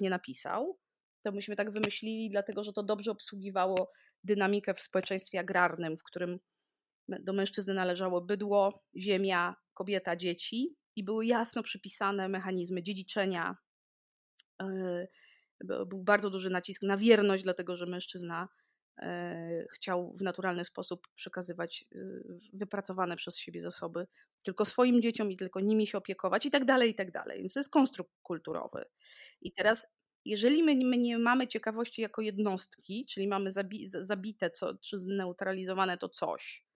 nie napisał. To myśmy tak wymyślili, dlatego że to dobrze obsługiwało dynamikę w społeczeństwie agrarnym, w którym do mężczyzny należało bydło, ziemia, kobieta, dzieci i były jasno przypisane mechanizmy dziedziczenia. E, był bardzo duży nacisk na wierność, dlatego że mężczyzna chciał w naturalny sposób przekazywać e, wypracowane przez siebie zasoby tylko swoim dzieciom i tylko nimi się opiekować i tak dalej, i tak dalej. Więc to jest konstrukt kulturowy. I teraz, jeżeli my, my nie mamy ciekawości jako jednostki, czyli mamy zabi zabite co, czy zneutralizowane to coś,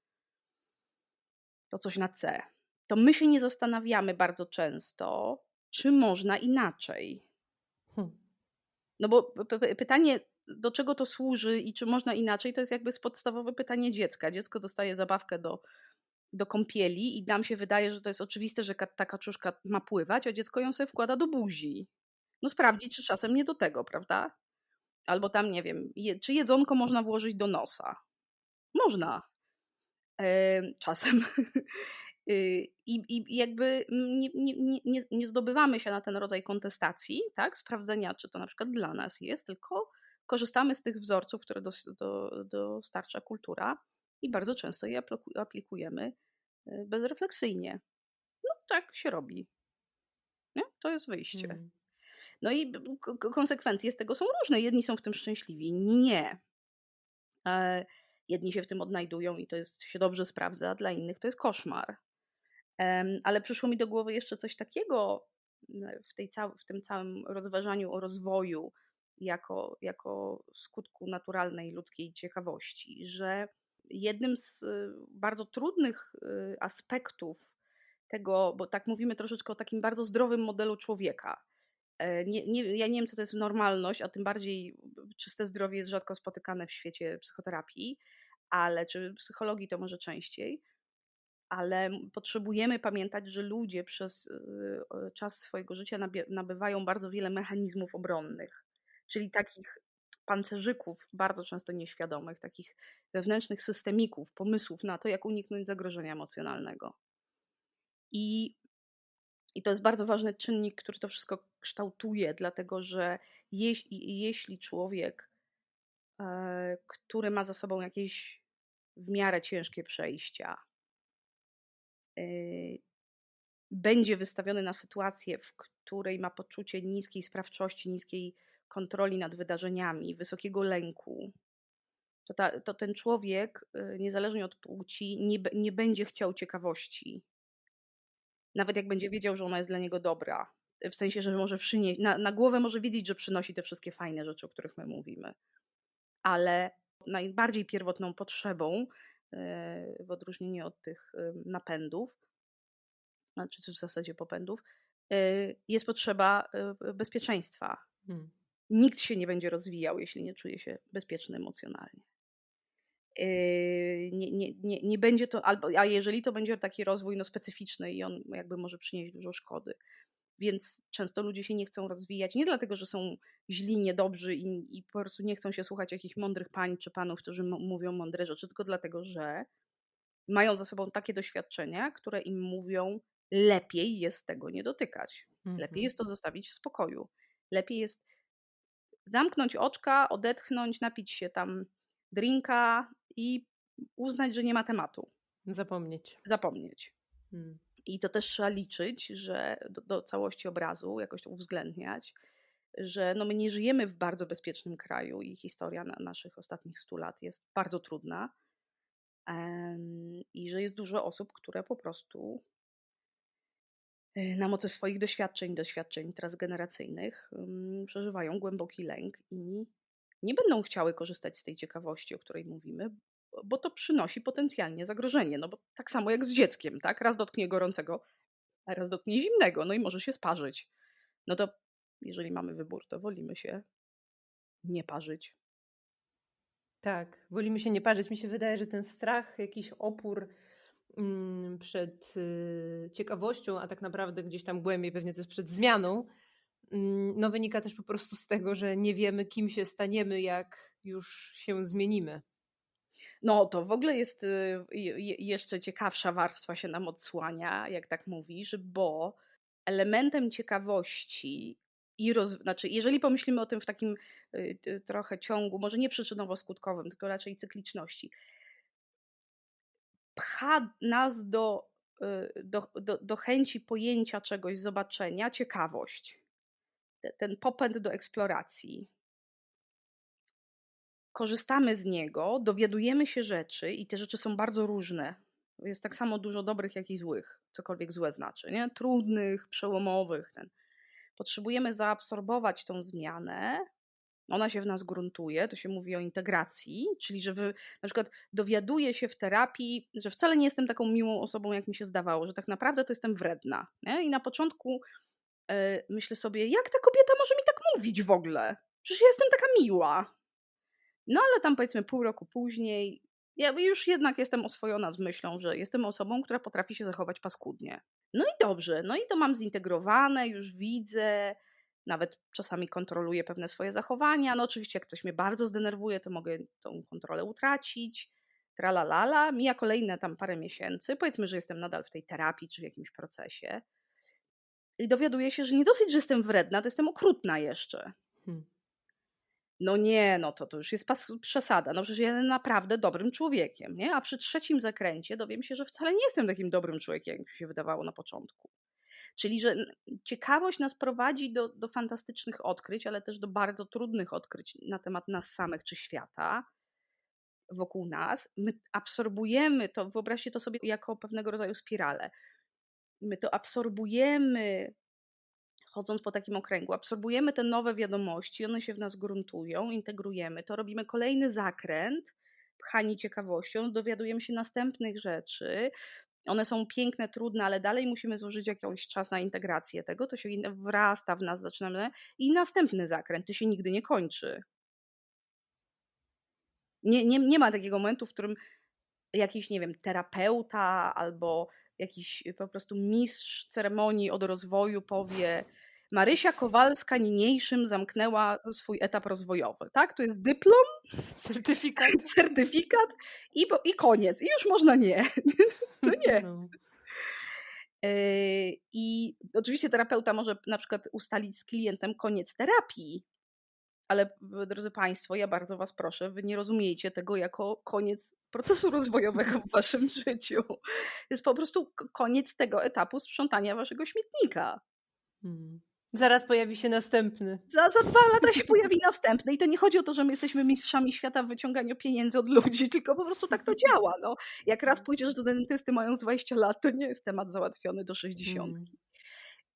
to coś na C, to my się nie zastanawiamy bardzo często, czy można inaczej. Hmm. No bo pytanie, do czego to służy i czy można inaczej, to jest jakby podstawowe pytanie dziecka. Dziecko dostaje zabawkę do, do kąpieli i nam się wydaje, że to jest oczywiste, że ta kaczuszka ma pływać, a dziecko ją sobie wkłada do buzi. No sprawdzić, czy czasem nie do tego, prawda? Albo tam, nie wiem, je, czy jedzonko można włożyć do nosa. Można. E, czasem. Y, I, I, jakby nie, nie, nie, nie zdobywamy się na ten rodzaj kontestacji, tak? sprawdzenia, czy to na przykład dla nas jest, tylko korzystamy z tych wzorców, które do, do, dostarcza kultura i bardzo często je aplikujemy y, bezrefleksyjnie. No tak się robi. Nie? To jest wyjście. Hmm. No i konsekwencje z tego są różne. Jedni są w tym szczęśliwi, inni nie. E, jedni się w tym odnajdują i to jest, się dobrze sprawdza, dla innych to jest koszmar. Ale przyszło mi do głowy jeszcze coś takiego w, tej w tym całym rozważaniu o rozwoju jako, jako skutku naturalnej ludzkiej ciekawości, że jednym z y, bardzo trudnych y, aspektów tego, bo tak mówimy troszeczkę o takim bardzo zdrowym modelu człowieka. E, nie, nie, ja nie wiem, co to jest normalność, a tym bardziej czyste zdrowie jest rzadko spotykane w świecie psychoterapii, ale czy psychologii to może częściej ale potrzebujemy pamiętać, że ludzie przez y, czas swojego życia nabywają bardzo wiele mechanizmów obronnych, czyli takich pancerzyków, bardzo często nieświadomych, takich wewnętrznych systemików, pomysłów na to, jak uniknąć zagrożenia emocjonalnego. I, i to jest bardzo ważny czynnik, który to wszystko kształtuje, dlatego że jeśli, jeśli człowiek, e, który ma za sobą jakieś w miarę ciężkie przejścia, Y, będzie wystawiony na sytuację, w której ma poczucie niskiej sprawczości, niskiej kontroli nad wydarzeniami, wysokiego lęku, to, ta, to ten człowiek, y, niezależnie od płci, nie, nie będzie chciał ciekawości. Nawet jak będzie wiedział, że ona jest dla niego dobra. W sensie, że może przynieść, na, na głowę może wiedzieć, że przynosi te wszystkie fajne rzeczy, o których my mówimy. Ale najbardziej pierwotną potrzebą w odróżnieniu od tych napędów, czy w zasadzie popędów, y, jest potrzeba y, bezpieczeństwa. Hmm. Nikt się nie będzie rozwijał, jeśli nie czuje się bezpieczny emocjonalnie. Y, nie, nie, nie, nie będzie to, albo, a jeżeli to będzie taki rozwój no, specyficzny i on jakby może przynieść dużo szkody. Więc często ludzie się nie chcą rozwijać, nie dlatego, że są źli, niedobrzy i, i po prostu nie chcą się słuchać jakichś mądrych pań czy panów, którzy mówią mądre rzeczy, tylko dlatego, że mają za sobą takie doświadczenia, które im mówią, lepiej jest tego nie dotykać. Mhm. Lepiej jest to zostawić w spokoju. Lepiej jest zamknąć oczka, odetchnąć, napić się tam drinka i uznać, że nie ma tematu. Zapomnieć. Zapomnieć. Hmm. I to też trzeba liczyć, że do, do, całości obrazu jakoś to uwzględniać, że no my nie żyjemy w bardzo bezpiecznym kraju i historia na naszych ostatnich stu lat jest bardzo trudna. I że jest dużo osób, które po prostu na mocy swoich doświadczeń, doświadczeń transgeneracyjnych przeżywają głęboki lęk i nie będą chciały korzystać z tej ciekawości, o której mówimy, bo to przynosi potencjalnie zagrożenie. No bo tak samo jak z dzieckiem, tak? Raz dotknie gorącego, a raz dotknie zimnego, no i może się sparzyć. No to jeżeli mamy wybór, to wolimy się nie parzyć. Tak, wolimy się nie parzyć. Mi się wydaje, że ten strach, jakiś opór przed y, ciekawością, a tak naprawdę gdzieś tam głębiej pewnie to jest przed zmianą, mm, no wynika też po prostu z tego, że nie wiemy, kim się staniemy, jak już się zmienimy. No to w ogóle jest y, jeszcze ciekawsza warstwa się nam odsłania, jak tak mówisz, bo elementem ciekawości i roz, znaczy, jeżeli pomyślimy o tym w takim y, trochę ciągu, może nie przyczynowo-skutkowym, tylko raczej cykliczności, pcha nas do, y, do, do, do chęci pojęcia czegoś, zobaczenia, ciekawość. Ten popęd do eksploracji. Korzystamy z niego, dowiadujemy się rzeczy i te rzeczy są bardzo różne. Jest tak samo dużo dobrych, jak i złych, cokolwiek złe znaczy, nie? Trudnych, przełomowych. Ten. Potrzebujemy zaabsorbować tą zmianę, ona się w nas gruntuje, to się mówi o integracji, czyli że wy, na przykład dowiaduję się w terapii, że wcale nie jestem taką miłą osobą, jak mi się zdawało, że tak naprawdę to jestem wredna. Nie? I na początku yy, myślę sobie, jak ta kobieta może mi tak mówić w ogóle? Przecież ja jestem taka miła. No ale tam powiedzmy pół roku później, ja już jednak jestem oswojona z myślą, że jestem osobą, która potrafi się zachować paskudnie. No i dobrze, no i to mam zintegrowane, już widzę, nawet czasami kontroluję pewne swoje zachowania. No oczywiście, jak coś mnie bardzo zdenerwuje, to mogę tą kontrolę utracić. Tralalala, mija kolejne tam parę miesięcy. Powiedzmy, że jestem nadal w tej terapii czy w jakimś procesie. I dowiaduję się, że nie dosyć, że jestem wredna, to jestem okrutna jeszcze. Hmm. No nie, no to, to już jest przesada. No przecież ja jestem naprawdę dobrym człowiekiem, nie? A przy trzecim zakręcie dowiem się, że wcale nie jestem takim dobrym człowiekiem, jak mi się wydawało na początku. Czyli, że ciekawość nas prowadzi do, do fantastycznych odkryć, ale też do bardzo trudnych odkryć na temat nas samych czy świata wokół nas. My absorbujemy to, wyobraźcie to sobie jako pewnego rodzaju spiralę. My to absorbujemy, chodząc po takim okręgu, absorbujemy te nowe wiadomości, one się w nas gruntują, integrujemy to, robimy kolejny zakręt, pchani ciekawością, dowiadujemy się następnych rzeczy, one są piękne, trudne, ale dalej musimy zużyć jakiś czas na integrację tego, to się wrasta w nas, zaczynamy i następny zakręt, to się nigdy nie kończy. Nie, nie, nie ma takiego momentu, w którym jakiś, nie wiem, terapeuta albo jakiś po prostu mistrz ceremonii od rozwoju powie, Marysia Kowalska niniejszym zamknęła swój etap rozwojowy. Tak? To jest dyplom, certyfikat, certyfikat i, i koniec. I już można nie. To nie. No. E, I oczywiście terapeuta może na przykład ustalić z klientem koniec terapii, ale drodzy Państwo, ja bardzo Was proszę, Wy nie rozumiejcie tego jako koniec procesu rozwojowego w Waszym życiu. To jest po prostu koniec tego etapu sprzątania Waszego śmietnika. Hmm. Zaraz pojawi się następny. Za, za dwa lata się pojawi następny. I to nie chodzi o to, że my jesteśmy mistrzami świata w wyciąganiu pieniędzy od ludzi, tylko po prostu tak to działa. No. Jak raz pójdziesz do dentysty mając 20 lat, to nie jest temat załatwiony do 60. Hmm.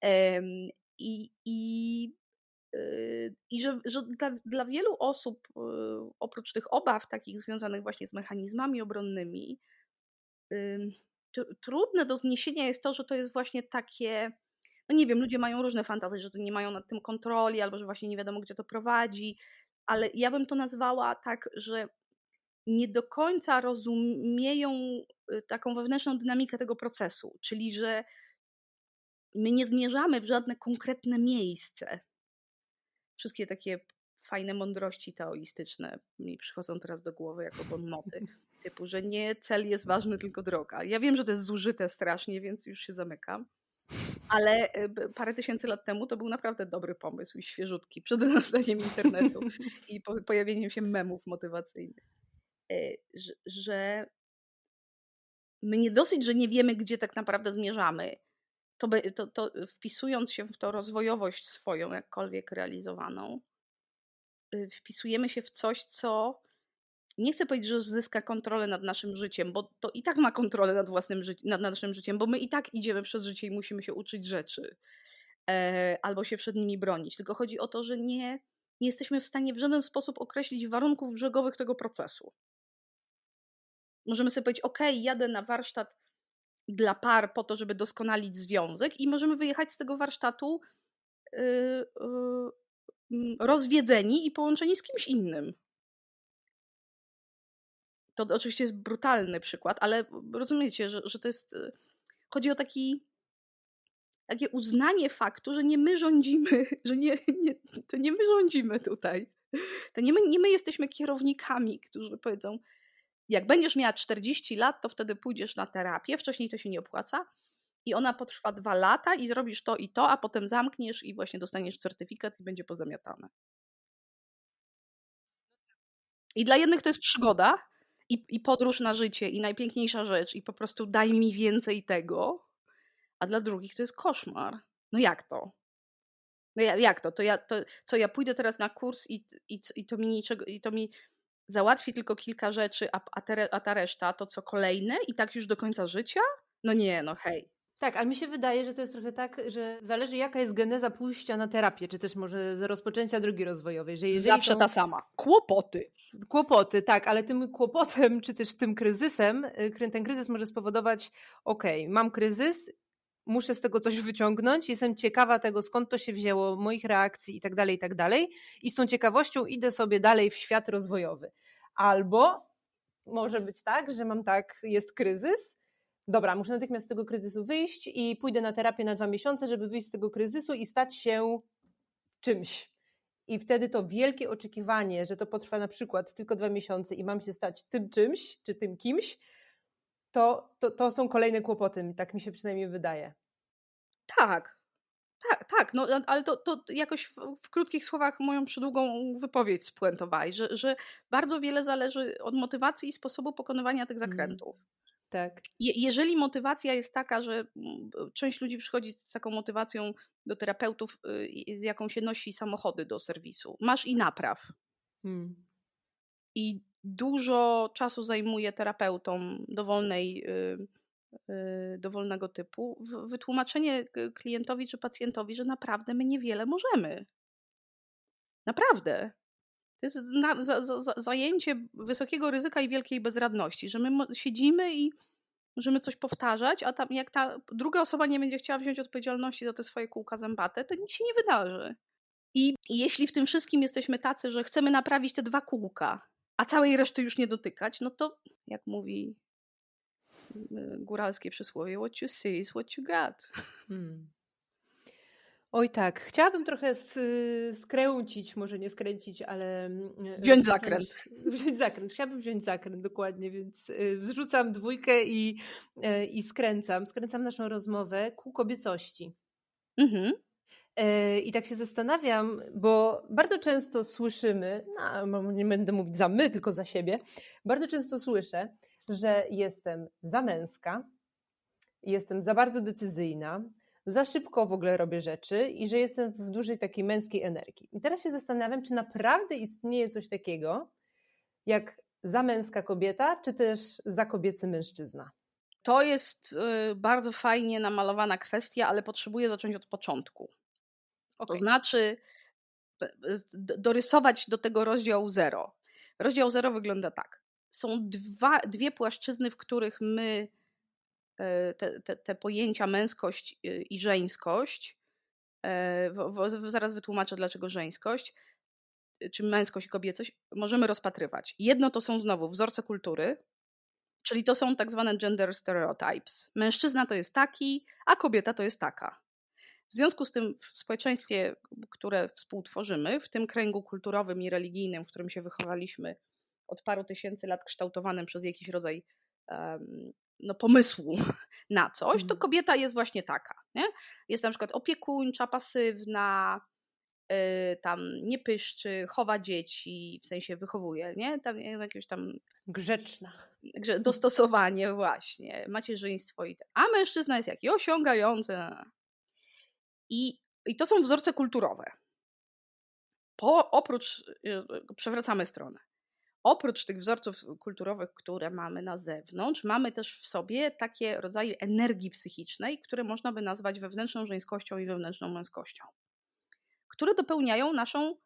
Um, I, i, yy, i że, że dla, dla wielu osób, yy, oprócz tych obaw takich związanych właśnie z mechanizmami obronnymi, trudne do zniesienia jest to, że to jest właśnie takie no nie wiem, ludzie mają różne fantazje, że nie mają nad tym kontroli, albo że właśnie nie wiadomo, gdzie to prowadzi, ale ja bym to nazwała tak, że nie do końca rozumieją y, taką wewnętrzną dynamikę tego procesu, czyli że my nie zmierzamy w żadne konkretne miejsce. Wszystkie takie fajne mądrości taoistyczne mi przychodzą teraz do głowy jako bonmoty, typu, że nie cel jest ważny, tylko droga. Ja wiem, że to jest zużyte strasznie, więc już się zamykam. Ale y, parę tysięcy lat temu to był naprawdę dobry pomysł i świeżutki przed nastaniem internetu i pojawieniem się memów motywacyjnych. Y, że my nie dosyć, że nie wiemy, gdzie tak naprawdę zmierzamy, to, to, to wpisując się w to rozwojowość swoją, jakkolwiek realizowaną, y, wpisujemy się w coś, co nie chcę powiedzieć, że zyska kontrolę nad naszym życiem, bo to i tak ma kontrolę nad własnym życiem, nad naszym życiem, bo my i tak idziemy przez życie i musimy się uczyć rzeczy e, albo się przed nimi bronić. Tylko chodzi o to, że nie, nie jesteśmy w stanie w żaden sposób określić warunków brzegowych tego procesu. Możemy sobie powiedzieć, ok, jadę na warsztat dla par po to, żeby doskonalić związek i możemy wyjechać z tego warsztatu yy, yy, rozwiedzeni i połączeni z kimś innym to oczywiście jest brutalny przykład, ale rozumiecie, że, że to jest. Y, chodzi o taki, takie uznanie faktu, że nie my rządzimy, że nie, nie, to nie my rządzimy tutaj. To nie my, nie my jesteśmy kierownikami, którzy powiedzą, jak będziesz miała 40 lat, to wtedy pójdziesz na terapię, wcześniej to się nie opłaca, i ona potrwa dwa lata i zrobisz to i to, a potem zamkniesz i właśnie dostaniesz certyfikat i będzie pozamiatane. I dla jednych to jest przygoda i, i podróż na życie i najpiękniejsza rzecz i po prostu daj mi więcej tego, a dla drugich to jest koszmar. No jak to? No ja, jak to? To ja, to, co ja pójdę teraz na kurs i, i, i to mi niczego, i to mi załatwi tylko kilka rzeczy, a, a, te, a ta reszta to co kolejne i tak już do końca życia? No nie, no hej. Tak, ale mi się wydaje, że to jest trochę tak, że zależy jaka jest geneza pójścia na terapię, czy też może rozpoczęcia drogi rozwojowej. Że jeżeli Zawsze są ta sama. Kłopoty. Kłopoty, tak, ale tym kłopotem, czy też tym kryzysem, y, ten kryzys może spowodować, okej, mam kryzys, muszę z tego coś wyciągnąć, jestem ciekawa tego, skąd to się wzięło, moich reakcji i tak dalej, i tak dalej. I z tą ciekawością idę sobie dalej w świat rozwojowy. Albo może być tak, że mam tak, jest kryzys, dobra, muszę natychmiast z tego kryzysu wyjść i pójdę na terapię na dwa miesiące, żeby wyjść z tego kryzysu i stać się czymś. I wtedy to wielkie oczekiwanie, że to potrwa na przykład tylko dwa miesiące i mam się stać tym czymś, czy tym kimś, to, to, to są kolejne kłopoty, tak mi się przynajmniej wydaje. Tak, tak, tak, no ale to, to jakoś w, w, krótkich słowach moją przydługą wypowiedź spuentowałeś, że, że bardzo wiele zależy od motywacji i sposobu pokonywania tych zakrętów. Mm, tak. Je, jeżeli motywacja jest taka, że część ludzi przychodzi z taką motywacją do terapeutów, y, z jaką się nosi samochody do serwisu, masz i napraw. Hmm. I dużo czasu zajmuje terapeutom dowolnej, y, y, dowolnego typu wytłumaczenie klientowi czy pacjentowi, że naprawdę my niewiele możemy. Naprawdę. To jest na, za, za, zajęcie wysokiego ryzyka i wielkiej bezradności, że my siedzimy i możemy coś powtarzać, a tam jak ta druga osoba nie będzie chciała wziąć odpowiedzialności za te swoje kółka zębate, to nic się nie wydarzy. I, jeśli w tym wszystkim jesteśmy tacy, że chcemy naprawić te dwa kółka, a całej reszty już nie dotykać, no to jak mówi y, góralskie przysłowie, what you see is what you got. Hmm. Oj tak, chciałabym trochę skręcić, może nie skręcić, ale... Mm, e, wziąć zakręt. Wziąć zakręt, chciałabym wziąć zakręt, dokładnie, więc y, wrzucam dwójkę i, e, i skręcam. Skręcam naszą rozmowę ku kobiecości. Mhm. E, I tak się zastanawiam, bo bardzo często słyszymy, no, nie będę mówić za my, tylko za siebie, bardzo często słyszę, że jestem za męska, jestem za bardzo decyzyjna, za szybko w ogóle robię rzeczy i że jestem w dużej takiej męskiej energii. I teraz się zastanawiam, czy naprawdę istnieje coś takiego jak za męska kobieta, czy też za kobiecy mężczyzna. To jest y, bardzo fajnie namalowana kwestia, ale potrzebuję zacząć od początku. Okay. To znaczy dorysować do tego rozdział 0. Rozdział 0 wygląda tak. Są dwa, dwie płaszczyzny, w których my te, te, te pojęcia męskość e, i żeńskość, e, zaraz wytłumaczę dlaczego żeńskość, czy męskość i kobiecość, możemy rozpatrywać. Jedno to są znowu wzorce kultury, czyli to są tak zwane gender stereotypes. Mężczyzna to jest taki, a kobieta to jest taka. W związku z tym w społeczeństwie, które współtworzymy, w tym kręgu kulturowym i religijnym, w którym się wychowaliśmy od paru tysięcy lat, kształtowanym przez jakiś rodzaj no, pomysłu na coś, to mhm. kobieta jest właśnie taka. Nie? Jest na przykład opiekuńcza, pasywna, yy, tam nie pyszczy, chowa dzieci, w sensie wychowuje, nie? Tam jakieś tam... Grzeczna. Dostosowanie właśnie, macierzyństwo i tak. A mężczyzna jest jaki? Osiągający. I, i to są wzorce kulturowe. Po, oprócz, y, przewracamy stronę. Oprócz tych wzorców kulturowych, które mamy na zewnątrz, mamy też w sobie takie rodzaje energii psychicznej, które można by nazwać wewnętrzną żeńskością i wewnętrzną męskością, które dopełniają naszą,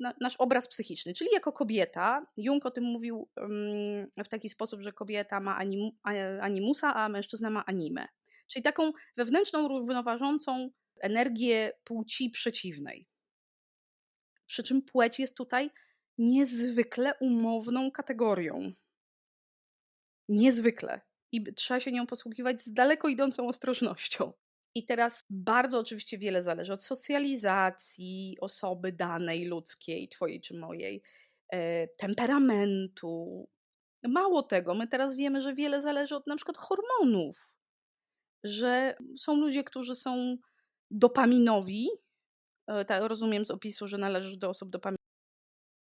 na, nasz obraz psychiczny. Czyli jako kobieta, Jung o tym mówił um, w taki sposób, że kobieta ma anim, animusa, a mężczyzna ma animę. Czyli taką wewnętrzną, równoważącą energię płci przeciwnej. Przy czym płeć jest tutaj niezwykle umowną kategorią. Niezwykle. I trzeba się nią posługiwać z daleko idącą ostrożnością. I teraz bardzo oczywiście wiele zależy od socjalizacji osoby danej, ludzkiej, twojej czy mojej, e, temperamentu. Mało tego, my teraz wiemy, że wiele zależy od na przykład hormonów że są ludzie, którzy są dopaminowi. E, rozumiem z opisu, że należysz do osób dopaminowych